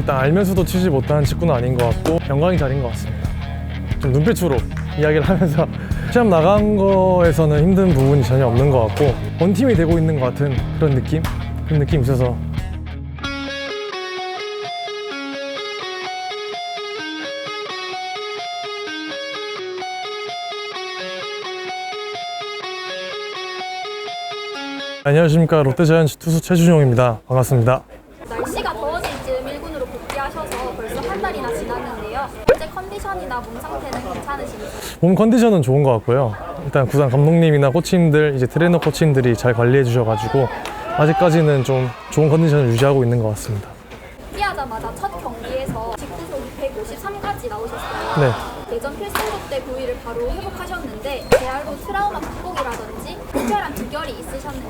일단 알면서도 치지 못한 직구는 아닌 것 같고 영광이 자리인 것 같습니다. 좀 눈빛으로 이야기를 하면서 시합 나간 거에서는 힘든 부분이 전혀 없는 것 같고 원팀이 되고 있는 것 같은 그런 느낌? 그런 느낌이 있어서 안녕하십니까 롯데자이언츠 투수 최준용입니다. 반갑습니다. 날씨가 더워질 즈음 1군으로 복귀하셔서 벌써 한 달이나 지났는데요. 현재 컨디션이나 몸 상태는 괜찮으신지? 몸 컨디션은 좋은 것 같고요. 일단 구단 감독님이나 코치님들, 이제 트레이너 코치님들이 잘 관리해 주셔가지고 아직까지는 좀 좋은 컨디션을 유지하고 있는 것 같습니다. 복귀하자마자 첫 경기에서 직구속이 153까지 나오셨어요. 네. 예전 필승국 때 부위를 바로 회복하셨는데 재활로 트라우마 극복이라든지 특별한 비결이 있으셨는지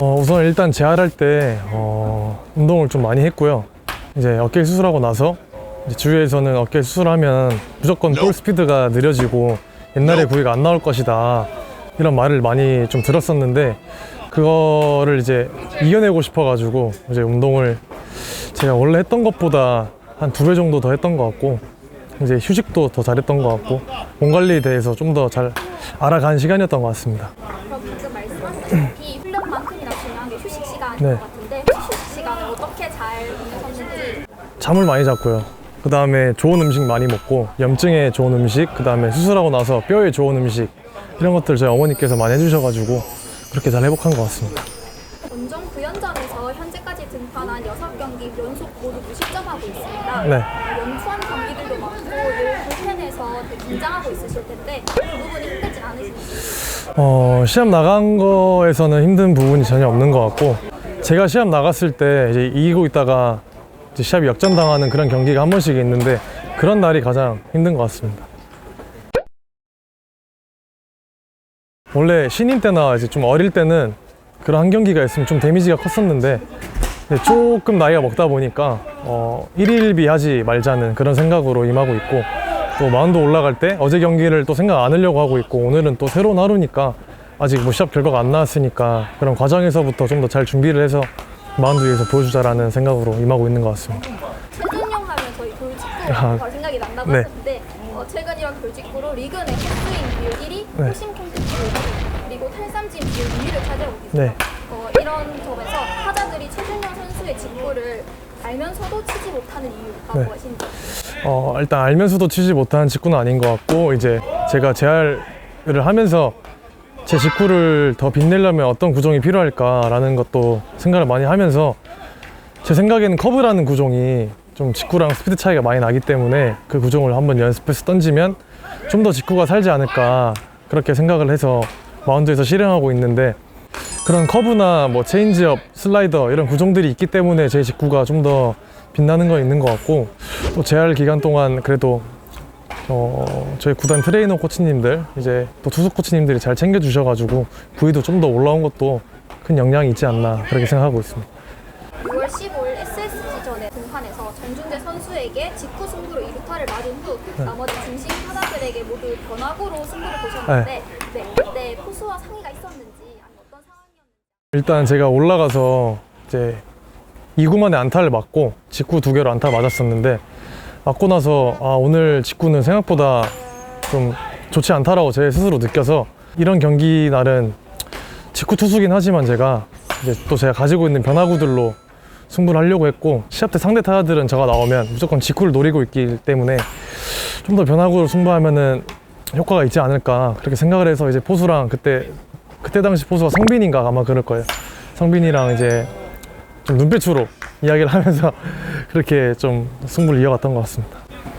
어, 우선 일단 재활할 때 어, 운동을 좀 많이 했고요. 이제 어깨 수술하고 나서 주위에서는 어깨 수술하면 무조건 볼 스피드가 느려지고 옛날에 부위가 안 나올 것이다 이런 말을 많이 좀 들었었는데 그거를 이제 이겨내고 싶어가지고 이제 운동을 제가 원래 했던 것보다 한 두 배 정도 더 했던 것 같고 이제 휴식도 더 잘했던 것 같고 몸 관리에 대해서 좀 더 잘 알아간 시간이었던 것 같습니다. 방금 말씀하셨다시피 훈련만큼이나 중요한 게 휴식 시간인 네. 것 같은데 휴식 시간을 어떻게 잘 보내셨는지 잠을 많이 잤고요. 그 다음에 좋은 음식 많이 먹고 염증에 좋은 음식, 그 다음에 수술하고 나서 뼈에 좋은 음식 이런 것들 저희 어머니께서 많이 해주셔가지고 그렇게 잘 회복한 것 같습니다. 원정 9연전에서 현재까지 등판한 6경기 연속 모두 무실점하고 있습니다. 네. 연투한 경기들도 많고 늘 불펜에서 되게 긴장하고 있으실 텐데 그 부분이 힘들진 않으신지 어, 시합 나간 거에서는 힘든 부분이 전혀 없는 것 같고 제가 시합 나갔을 때 이제 이기고 있다가 시합이 역전당하는 그런 경기가 한 번씩 있는데 그런 날이 가장 힘든 것 같습니다. 원래 신인 때나 이제 좀 어릴 때는 그런 한 경기가 있으면 좀 데미지가 컸었는데 조금 나이가 먹다 보니까 어, 일일비 하지 말자는 그런 생각으로 임하고 있고 또 마운드 올라갈 때 어제 경기를 또 생각 안 하려고 하고 있고 오늘은 또 새로운 하루니까 아직 뭐 시합 결과가 안 나왔으니까 그런 과정에서부터 좀 더 잘 준비를 해서 마운드 위에서 보여주자라는 생각으로 임하고 있는 것 같습니다. 최준용 하면 저희 돌직구 아, 바로 생각이 난다고 네. 하셨는데 어, 최근 이런 돌직구로 리그 내 홈스윙 비율 1위, 네. 호심 비율 1위, 그리고 탈삼진 비율 2위를 차지하고 계세요. 네. 어, 이런 점에서 타자들이 최준용 선수의 직구를 알면서도 치지 못하는 이유가 네. 무엇인지 어, 일단 알면서도 치지 못한 직구는 아닌 것 같고 이제 제가 재활을 하면서 제 직구를 더 빛내려면 어떤 구종이 필요할까라는 것도 생각을 많이 하면서 제 생각에는 커브라는 구종이 좀 직구랑 스피드 차이가 많이 나기 때문에 그 구종을 한번 연습해서 던지면 좀 더 직구가 살지 않을까 그렇게 생각을 해서 마운드에서 실행하고 있는데 그런 커브나 뭐 체인지업, 슬라이더 이런 구종들이 있기 때문에 제 직구가 좀 더 빛나는 건 있는 것 같고 또 재활 기간 동안 그래도 어, 저희 구단 트레이너 코치님들 이제 또 투수 코치님들이 잘 챙겨주셔가지고 부위도 좀 더 올라온 것도 큰 영향이 있지 않나 그렇게 생각하고 있습니다. 6월 15일 SSG전에 등판해서 정준재 선수에게 직구 승부로 2루타를 맞은 후 네. 나머지 중심 타자들에게 모두 변화구로 승부를 보셨는데 네. 그때 포수와 상의가 있었는지 어떤 상황이었는지 일단 제가 올라가서 이제 2구 만에 안타를 맞고 직구 두 개로 안타 맞았었는데 맞고 나서 아 오늘 직구는 생각보다 좀 좋지 않다라고 제 스스로 느껴서 이런 경기 날은 직구 투수긴 하지만 제가 이제 또 제가 가지고 있는 변화구들로 승부를 하려고 했고 시합 때 상대 타자들은 제가 나오면 무조건 직구를 노리고 있기 때문에 좀 더 변화구로 승부하면은 효과가 있지 않을까 그렇게 생각을 해서 이제 포수랑 그때 그때 당시 포수가 성빈인가 아마 그럴 거예요. 성빈이랑 이제 좀 눈빛으로 이야기를 하면서 그렇게 좀 승부를 이어갔던 것 같습니다.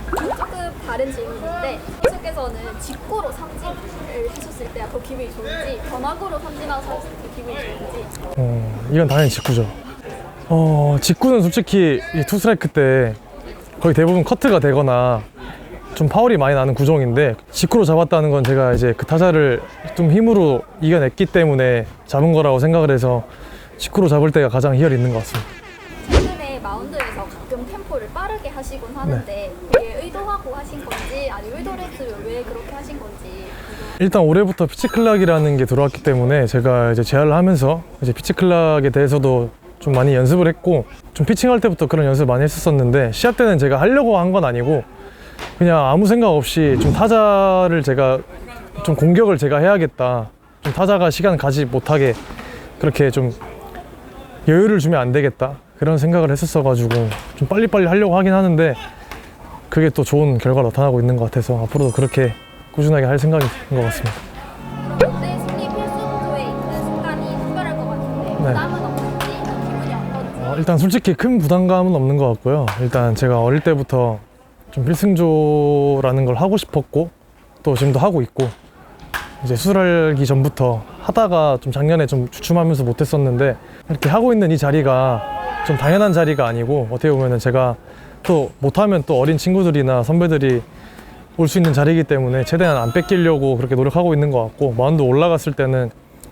조금 다른 질문인데 계속해서는 직구로 삼진을 하셨을 때가 더 기분이 좋은지 변화구로 삼진하셨을 때 기분이 좋은지 어, 이건 당연히 직구죠. 어, 직구는 솔직히 이 투스트라이크 때 거의 대부분 커트가 되거나 좀 파울이 많이 나는 구종인데 직구로 잡았다는 건 제가 이제 그 타자를 좀 힘으로 이겨냈기 때문에 잡은 거라고 생각을 해서 직구로 잡을 때가 가장 희열이 있는 것 같습니다. 최근에 마운드에서 가끔 템포를 빠르게 하는데 네. 그게 의도하고 하신 건지 아니면 의도를 했으면 왜 그렇게 하신 건지 일단 올해부터 피치클락이라는 게 들어왔기 때문에 제가 이제 재활을 하면서 이제 피치클락에 대해서도 좀 많이 연습을 했고 좀 피칭할 때부터 그런 연습 많이 했었었는데 시합 때는 제가 하려고 한 건 아니고 그냥 아무 생각 없이 좀 타자를 제가 좀 공격을 제가 해야겠다. 좀 타자가 시간 가지 못하게 그렇게 좀 여유를 주면 안 되겠다. 그런 생각을 했었어가지고 좀 빨리빨리 하려고 하긴 하는데 그게 또 좋은 결과로 나타나고 있는 것 같아서 앞으로도 그렇게 꾸준하게 할 생각인 것 같습니다. 롯데 승리 필승조에 있는 순간이 특별할 것 같은데 부담은 없는지 기분이 어떤지 어, 일단 솔직히 큰 부담감은 없는 것 같고요. 일단 제가 어릴 때부터 좀 필승조라는 걸 하고 싶었고 또 지금도 하고 있고 이제 수술하기 전부터 하다가 좀 작년에 좀 주춤하면서 못했었는데 이렇게 하고 있는 이 자리가 좀 당연한 자리가 아니고 어떻게 보면은 제가 또 못하면 또 어린 친구들이나 선배들이 올 수 있는 자리이기 때문에 최대한 안 뺏기려고 그렇게 노력하고 있는 것 같고 마운드 올라갔을 때는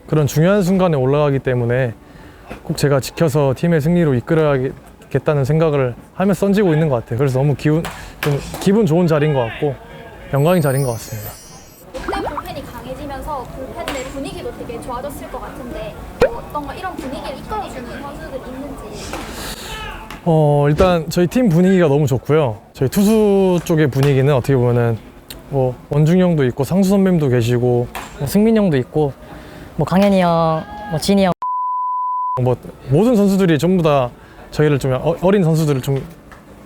그런 중요한 순간에 올라가기 때문에 꼭 제가 지켜서 팀의 승리로 이끌어야겠다는 생각을 하면서 던지고 있는 것 같아요. 그래서 너무 기분 좀 기분 좋은 자리인 것 같고 영광인 자리인 것 같습니다. 롯데 불펜이 강해지면서 불펜 내 분위기도 되게 좋아졌을 것 같은데 어떤가 이런 분위기를 이끌어주는 선수들 있는지 어 일단 저희 팀 분위기가 너무 좋고요. 저희 투수 쪽의 분위기는 어떻게 보면은 뭐 원중이 형도 있고 상수 선배님도 계시고 뭐 승민 형도 있고 뭐 강현이 형, 뭐 진이 형 뭐 모든 선수들이 전부 다 저희를 좀 어- 어린 선수들을 좀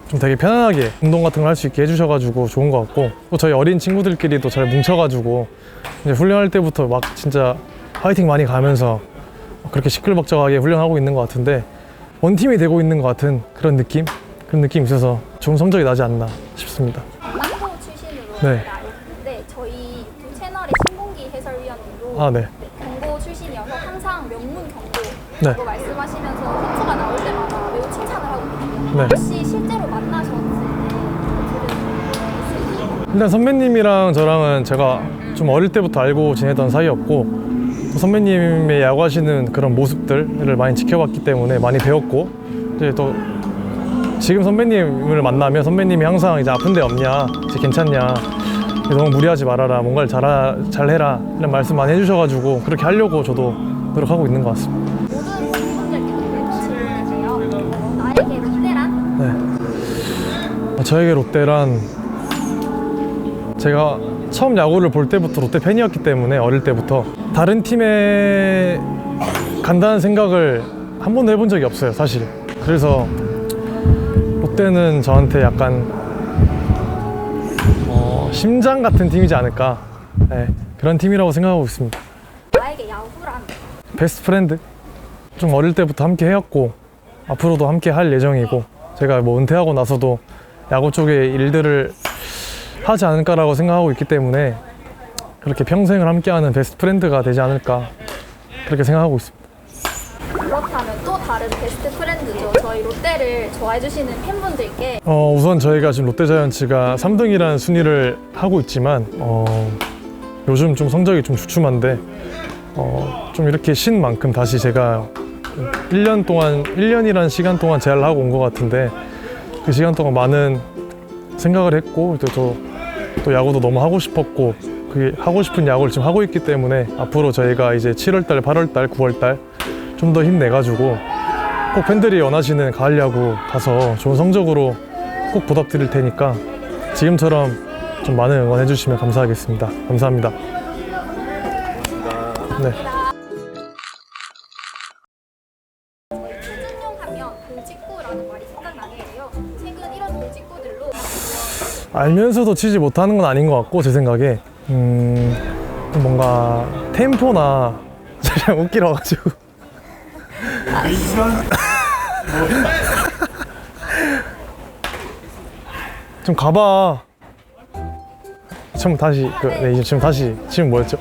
좀 되게 편안하게 운동 같은 걸 할 수 있게 해주셔가지고 좋은 것 같고 또 저희 어린 친구들끼리도 잘 뭉쳐가지고 이제 훈련할 때부터 막 진짜 파이팅 많이 가면서 그렇게 시끌벅적하게 훈련하고 있는 것 같은데 원팀이 되고 있는 것 같은 그런 느낌 그런 느낌이 있어서 좋은 성적이 나지 않나 싶습니다. 남고 출신으로 네. 제가 알고 있는데 저희 유튜브 채널의 신봉기 해설위원으로 아 네. 경고 출신이어서 항상 명문 네. 경고라고 말씀하시면서 코트가 나올 때마다 매우 칭찬을 하고 계시거든요. 네. 혹시 실제로 만나셨을 때 들은? 일단 선배님이랑 저랑은 제가 좀 어릴 때부터 알고 지내던 사이였고 또 선배님의 야구하시는 그런 모습들을 많이 지켜봤기 때문에 많이 배웠고 이제 또 지금 선배님을 만나면 선배님이 항상 이제 아픈 데 없냐 이제 괜찮냐 너무 무리하지 말아라 뭔가를 잘 잘해라 이런 말씀 많이 해주셔가지고 그렇게 하려고 저도 노력하고 있는 것 같습니다. 모든 나에게 롯데란? 네. 아, 저에게 롯데란 제가 처음 야구를 볼 때부터 롯데 팬이었기 때문에 어릴 때부터 다른 팀에 간다는 생각을 한 번도 해본 적이 없어요, 사실. 그래서 롯데는 저한테 약간 어, 심장 같은 팀이지 않을까. 네, 그런 팀이라고 생각하고 있습니다. 나에게 야구란? 베스트 프렌드 좀 어릴 때부터 함께 해왔고 앞으로도 함께 할 예정이고 제가 뭐 은퇴하고 나서도 야구 쪽의 일들을 하지 않을까라고 생각하고 있기 때문에 그렇게 평생을 함께하는 베스트 프렌드가 되지 않을까 그렇게 생각하고 있습니다. 그렇다면 또 다른 베스트 프렌드죠. 저희 롯데를 좋아해 주시는 팬분들께 어, 우선 저희가 지금 롯데자이언츠가 3등이라는 순위를 하고 있지만 어, 요즘 좀 성적이 좀 주춤한데 어, 좀 이렇게 쉰 만큼 다시 제가 1년 동안 1년이라는 시간 동안 제안을 하고 온 것 같은데 그 시간 동안 많은 생각을 했고 또, 또, 또 야구도 너무 하고 싶었고 그 하고 싶은 야구를 지금 하고 있기 때문에 앞으로 저희가 이제 7월달, 8월달, 9월달 좀 더 힘내가지고 꼭 팬들이 원하시는 가을 야구 가서 좋은 성적으로 꼭 보답드릴 테니까 지금처럼 좀 많은 응원해 주시면 감사하겠습니다. 감사합니다. 네. 하면 돌직구라는 말이 생각나게 해요. 최근 이런 돌직구들로 알면서도 치지 못하는 건 아닌 것 같고 제 생각에 음, 뭔가 템포나 제가 웃기러 가지고 좀 가봐. 좀 다시 그, 네, 이제 지금 다시 지금 뭐였죠?